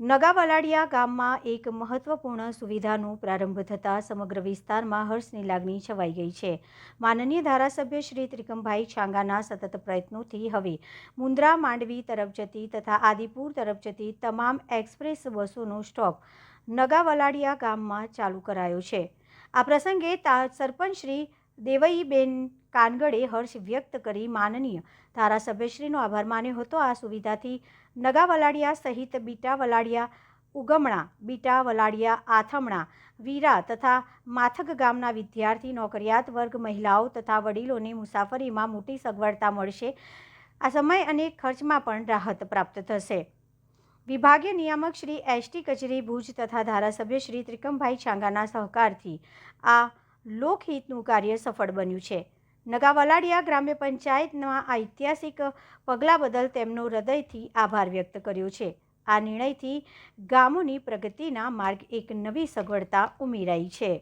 નગાવલાડિયા ગામમાં એક મહત્વપૂર્ણ સુવિધાનો પ્રારંભ થતાં સમગ્ર વિસ્તારમાં હર્ષની લાગણી છવાઈ ગઈ છે. માનનીય ધારાસભ્ય શ્રી ત્રિકમભાઈ છાંગાના સતત પ્રયત્નોથી હવે મુન્દ્રા માંડવી તરફ જતી તથા આદિપુર તરફ જતી તમામ એક્સપ્રેસ બસોનો સ્ટોપ નગાવલાડિયા ગામમાં ચાલુ કરાયો છે. આ પ્રસંગે સરપંચ શ્રી દેવઈબેન કાનગડે હર્ષ વ્યક્ત કરી માનનીય. ધારાસભ્યશ્રીનો આભાર માન્યો હતો. આ સુવિધાથી નગા વલાડિયા સહિત બીટા વલાડિયા ઉગમણા બીટા વલાડિયા આથમણા, વીરા તથા માથક ગામના વિદ્યાર્થી, નોકરિયાત વર્ગ, મહિલાઓ તથા વડીલોને મુસાફરીમાં મોટી સગવડતા મળશે. આ સમય અને ખર્ચમાં પણ રાહત પ્રાપ્ત થશે. વિભાગીય નિયામક શ્રી એસટી કચેરી ભુજ તથા ધારાસભ્ય શ્રી ત્રિકમભાઈ છાંગાના સહકારથી આ લોકહિતનું કાર્ય સફળ બન્યું છે. નગાવલાડિયા ગ્રામ્ય પંચાયતના ઐતિહાસિક પગલાં બદલ તેમનો હૃદયથી આભાર વ્યક્ત કર્યો છે. આ નિર્ણયથી ગામોની પ્રગતિના માર્ગ એક નવી સગવડતા ઉમેરાઈ છે.